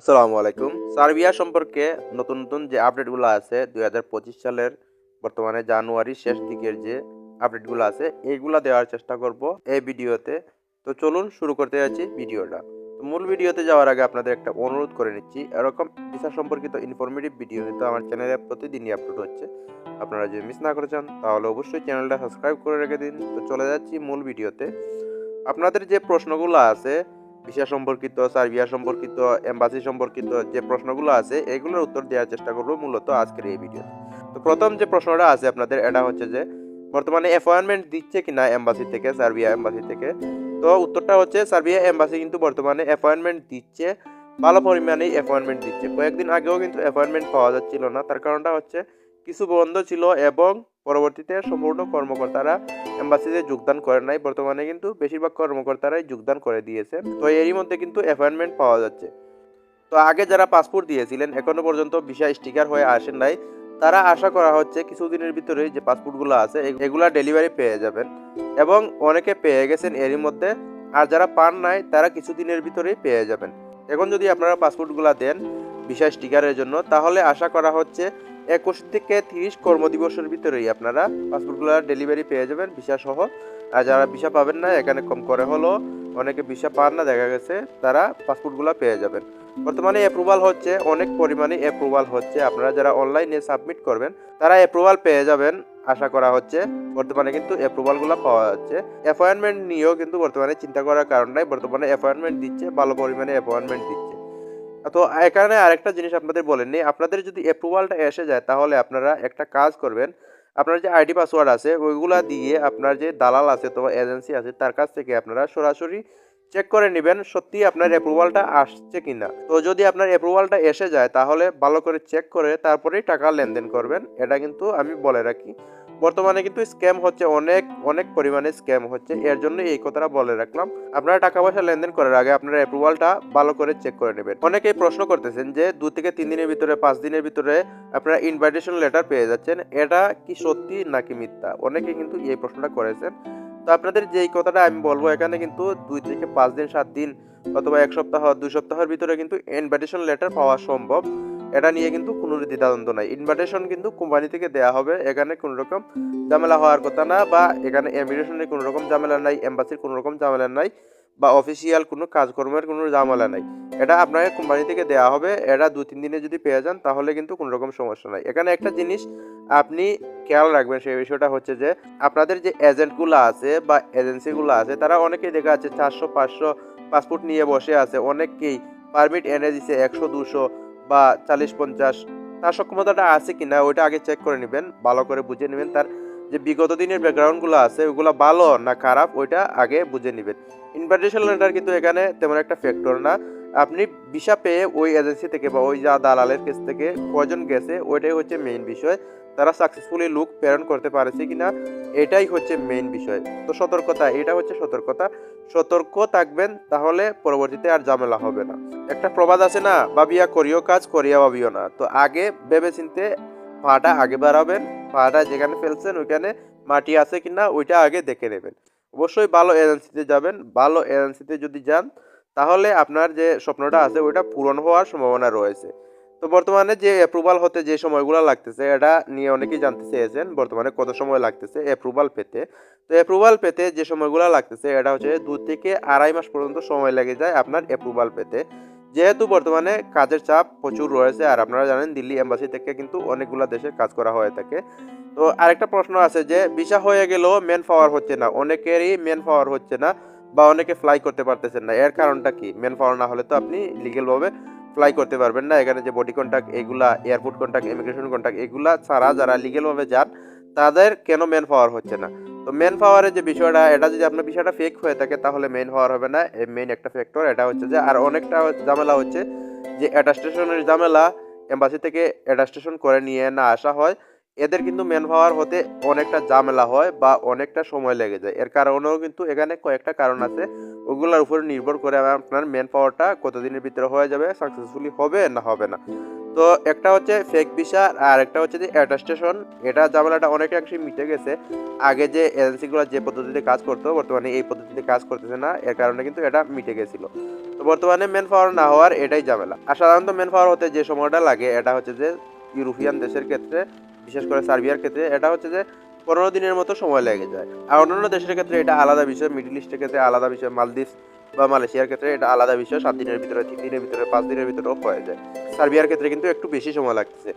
আসসালামু আলাইকুম। সার্বিয়া সম্পর্কে নতুন নতুন যে আপডেটগুলো আছে দু হাজার পঁচিশ সালের বর্তমানে জানুয়ারি শেষ দিকের যে আপডেটগুলো আছে এইগুলা দেওয়ার চেষ্টা করব এই ভিডিওতে। তো চলুন শুরু করতে যাচ্ছি ভিডিওটা। মূল ভিডিওতে যাওয়ার আগে আপনাদের একটা অনুরোধ করে নিচ্ছি, এরকম ভিসা সম্পর্কিত ইনফরমেটিভ ভিডিও কিন্তু আমার চ্যানেলে প্রতিদিনই আপলোড হচ্ছে। আপনারা যদি মিস না করে চান, তাহলে অবশ্যই চ্যানেলটা সাবস্ক্রাইব করে রেখে দিন। তো চলে যাচ্ছি মূল ভিডিওতে। আপনাদের যে প্রশ্নগুলো আছে ভিসা সম্পর্কিত সার্বিয়া সম্পর্কিত, এম্বাসি সম্পর্কিত যে প্রশ্নগুলো আছে, এগুলোর উত্তর দেওয়ার চেষ্টা করব মূলত আজকের এই ভিডিও তো। প্রথম যে প্রশ্নটা আছে আপনাদের, এটা হচ্ছে যে, বর্তমানে অ্যাপয়েন্টমেন্ট দিচ্ছে কিনা এম্বাসি থেকে সার্বিয়া এম্বাসি থেকে? তো উত্তরটা হচ্ছে সার্বিয়া এম্বাসি কিন্তু বর্তমানে অ্যাপয়েন্টমেন্ট দিচ্ছে, ভালো পরিমাণেই অ্যাপয়েন্টমেন্ট দিচ্ছে। কয়েকদিন আগেও কিন্তু অ্যাপয়েন্টমেন্ট পাওয়া যাচ্ছিল না। তার কারণটা হচ্ছে, কিছু বন্ধ ছিল এবং পরবর্তীতে সম্পূর্ণ কর্মকর্তারা এম্বাসিতে যোগদান করে নাই। বর্তমানে কিন্তু বেশিরভাগ কর্মকর্তারাই যোগদান করে দিয়েছেন তো এরই মধ্যে কিন্তু অ্যাপয়েন্টমেন্ট পাওয়া যাচ্ছে। তো আগে যারা পাসপোর্ট দিয়েছিলেন, এখনও পর্যন্ত ভিসা স্টিকার হয়ে আসেন নাই। তারা আশা করা হচ্ছে কিছুদিনের ভিতরে যে পাসপোর্টগুলো আছে, এগ- এগুলা ডেলিভারি পেয়ে যাবেন। এবং অনেকে পেয়ে গেছেন এরই মধ্যে। আর যারা পান নাই, তারা কিছুদিনের ভিতরেই পেয়ে যাবেন। এখন যদি আপনারা পাসপোর্টগুলো দেন ভিসা স্টিকারের জন্য, তাহলে আশা করা হচ্ছে একুশ থেকে তিরিশ কর্মদিবসের ভিতরেই আপনারা পাসপোর্টগুলো ডেলিভারি পেয়ে যাবেন ভিসা সহ। আর যারা ভিসা পাবেন না, এখানে কম করে হলো। অনেকে ভিসা পান না, দেখা গেছে তারা পাসপোর্টগুলো পেয়ে যাবেন। বর্তমানে অ্যাপ্রুভাল হচ্ছে, অনেক পরিমাণে অ্যাপ্রুভাল হচ্ছে। আপনারা যারা অনলাইনে সাবমিট করবেন, তারা অ্যাপ্রুভাল পেয়ে যাবেন, আশা করা হচ্ছে। বর্তমানে কিন্তু অ্যাপ্রুভালগুলো পাওয়া যাচ্ছে। অ্যাপয়েন্টমেন্ট নিয়েও কিন্তু বর্তমানে চিন্তা করার কারণ নাই। বর্তমানে অ্যাপয়েন্টমেন্ট দিচ্ছে, ভালো পরিমাণে অ্যাপয়েন্টমেন্ট দিচ্ছে। তো এখানে আরেকটা জিনিস আপনাদের বলেননি আপনাদের যদি অ্যাপ্রুভালটা এসে যায়, তাহলে আপনারা একটা কাজ করবেন, আপনার যে আইডি পাসওয়ার্ড আছে, ওইগুলা দিয়ে আপনার যে দালাল আছে তো এজেন্সি আছে, তার কাছ থেকে আপনারা সরাসরি চেক করে নেবেন, সত্যি আপনার অ্যাপ্রুভালটা আসছে কিনা। তো যদি আপনার অ্যাপ্রুভালটা এসে যায়, তাহলে ভালো করে চেক করে তারপরেই টাকা লেনদেন করবেন, এটা কিন্তু আমি বলে রাখি। বর্তমানে কিন্তু স্ক্যাম হচ্ছে, অনেক অনেক পরিমাণে স্ক্যাম হচ্ছে। এর জন্য এই কথাটা বলে রাখলাম। আপনারা টাকা পয়সা লেনদেন করার আগে আপনারা অ্যাপ্রুভালটা ভালো করে চেক করে নেবেন। অনেকেই প্রশ্ন করতেছেন যে দু থেকে তিন দিনের ভিতরে, পাঁচ দিনের ভিতরে আপনারা ইনভাইটেশন লেটার পেয়ে যাচ্ছেন। এটা কি সত্যি নাকি মিথ্যা? অনেকে কিন্তু এই প্রশ্নটা করেছেন। তো আপনাদের যেই কথাটা আমি বলব, এখানে কিন্তু দুই থেকে পাঁচ দিন, সাত দিন অথবা এক সপ্তাহ, দুই সপ্তাহের ভিতরে কিন্তু ইনভাইটেশন লেটার পাওয়া সম্ভব। এটা নিয়ে কিন্তু কোনো দ্বিধাদ্বন্দ্ব নাই। ইনভাইটেশন কিন্তু কোম্পানি থেকে দেওয়া হবে, এখানে কোনো রকম ঝামেলা হওয়ার কথা না বা এখানে ইমিগ্রেশনের কোনো রকম ঝামেলা নাই এম্বাসির কোনো রকম ঝামেলা নাই বা অফিসিয়াল কোনো কাজকর্মের কোনো ঝামেলা নাই। এটা আপনাকে কোম্পানি থেকে দেওয়া হবে, এটা দু তিন দিনে যদি পেয়ে যান তাহলে কিন্তু কোনো রকম সমস্যা নাই। এখানে একটা জিনিস আপনি খেয়াল রাখবেন, সেই বিষয়টা হচ্ছে যে আপনাদের যে এজেন্টগুলো আছে বা এজেন্সিগুলো আছে, তারা অনেকেই দেখা যাচ্ছে চারশো, পাঁচশো পাসপোর্ট নিয়ে বসে আছে। অনেককেই পারমিট এনে দিছে, একশো, দুশো। বা চাল্লিশ পঞ্চাশ, তার সক্ষমতাটা আছে কি না ওইটা আগে চেক করে নেবেন, ভালো করে বুঝে নেবেন। তার যে বিগত দিনের ব্যাকগ্রাউন্ডগুলো আছে, ওগুলো ভালো না খারাপ, ওইটা আগে বুঝে নেবেন। ইনভাইটেশন লেটার কিন্তু এখানে তেমন একটা ফ্যাক্টর না। আপনি ভিসা পেয়ে ওই এজেন্সি থেকে বা ওই যা দালালের কাছ থেকে কজন গেছে, ওইটাই হচ্ছে মেইন বিষয়। তারা সাকসেসফুলি লুক প্রেরণ করতে পারেছে কিনা, এটাই হচ্ছে মেইন বিষয়। তো সতর্কতা, এটা হচ্ছে সতর্কতা। সতর্ক থাকবেন, তাহলে পরবর্তীতে আর ঝামেলা হবে না। একটা প্রবাদ আছে না, ভাবিয়া করিও কাজ, করিয়া ভাবিও না। তো আগে ভেবে চিনতে পাটা আগে বাড়াবেন, পাটা যেখানে ফেলছেন ওইখানে মাটি আছে কিনা, ওইটা আগে দেখে নেবেন। অবশ্যই ভালো এজেন্সিতে যাবেন, ভালো এজেন্সিতে যদি যান তাহলে আপনার যে স্বপ্নটা আছে ওইটা পূরণ হওয়ার সম্ভাবনা রয়েছে। তো বর্তমানে যে অ্যাপ্রুভাল হতে যে সময়গুলো লাগতেছে, এটা নিয়ে অনেকেই জানতে চেয়েছেন, বর্তমানে কত সময় লাগতেছে অ্যাপ্রুভাল পেতে। তো অ্যাপ্রুভাল পেতে যে সময়গুলো লাগতেছে, এটা হচ্ছে দু থেকে আড়াই মাস পর্যন্ত সময় লেগে যায় আপনার অ্যাপ্রুভাল পেতে। যেহেতু বর্তমানে কাজের চাপ প্রচুর রয়েছে, আর আপনারা জানেন দিল্লি এম্বাসি থেকে কিন্তু অনেকগুলো দেশে কাজ করা হয়ে থাকে। তো আরেকটা প্রশ্ন আছে যে ভিসা হয়ে গেলেও মেন পাওয়ার হচ্ছে না, অনেকেরই মেন পাওয়ার হচ্ছে না। বা অনেকে ফ্লাই করতে পারতেছেন না। এর কারণটা কি? মেন পাওয়ার না হলে তো আপনি লিগেলভাবে ফ্লাই করতে পারবেন না। এখানে যে বডি কন্ট্যাক্ট এগুলা এয়ারপোর্ট কন্ট্যাক্ট ইমিগ্রেশন কন্ট্যাক্ট এগুলা ছাড়া যারা লিগেলভাবে যান, তাদের কেন মেন পাওয়ার হচ্ছে না? তো মেন পাওয়ারের যে বিষয়টা, এটা যদি আপনার বিষয়টা ফেক হয়ে থাকে, তাহলে মেন পাওয়ার হবে না। মেইন একটা ফ্যাক্টর এটা হচ্ছে যে, আর অনেকটা ঝামেলা হচ্ছে যে অ্যাটাস্টেশনের ঝামেলা এম্বাসি থেকে অ্যাটাস্টেশন করে নিয়ে না আসা হয়। এদের কিন্তু মেন পাওয়ার হতে অনেকটা ঝামেলা হয় বা অনেকটা সময় লেগে যায়। এর কারণেও কিন্তু এখানে কয়েকটা কারণ আছে। ওগুলোর উপরে নির্ভর করে আপনার মেন পাওয়ারটা কতদিনের ভিতরে হয়ে যাবে সাকসেসফুলি হবে না হবে না। তো একটা হচ্ছে ফেক ভিসা আর একটা হচ্ছে যে অ্যাটাস্টেশন এটা ঝামেলাটা অনেকাংশে মিটে গেছে। আগে যে এজেন্সিগুলো যে পদ্ধতিতে কাজ করতো, বর্তমানে এই পদ্ধতিতে কাজ করতেছে না। এর কারণে কিন্তু এটা মিটে গেছিল। তো বর্তমানে ম্যান পাওয়ার না হওয়ার এটাই ঝামেলা। আর সাধারণত ম্যান পাওয়ার হতে যে সময়টা লাগে, এটা হচ্ছে যে ইউরোপিয়ান দেশের ক্ষেত্রে বিশেষ করে সার্বিয়ার ক্ষেত্রে, এটা হচ্ছে যে পনেরো দিনের মতো সময় লেগে যায়। আর অন্যান্য দেশের ক্ষেত্রে এটা আলাদা বিষয়, মিডিল ইস্টের ক্ষেত্রে আলাদা বিষয়, মালদ্বীপ বা মালয়েশিয়ার ক্ষেত্রে এটা আলাদা বিষয়, সাত দিনের ভিতরে, তিন দিনের ভিতরে, পাঁচ দিনের ভিতরেও হয়ে যায়। সার্বিয়ার ক্ষেত্রে কিন্তু একটু বেশি সময় লাগতেছে।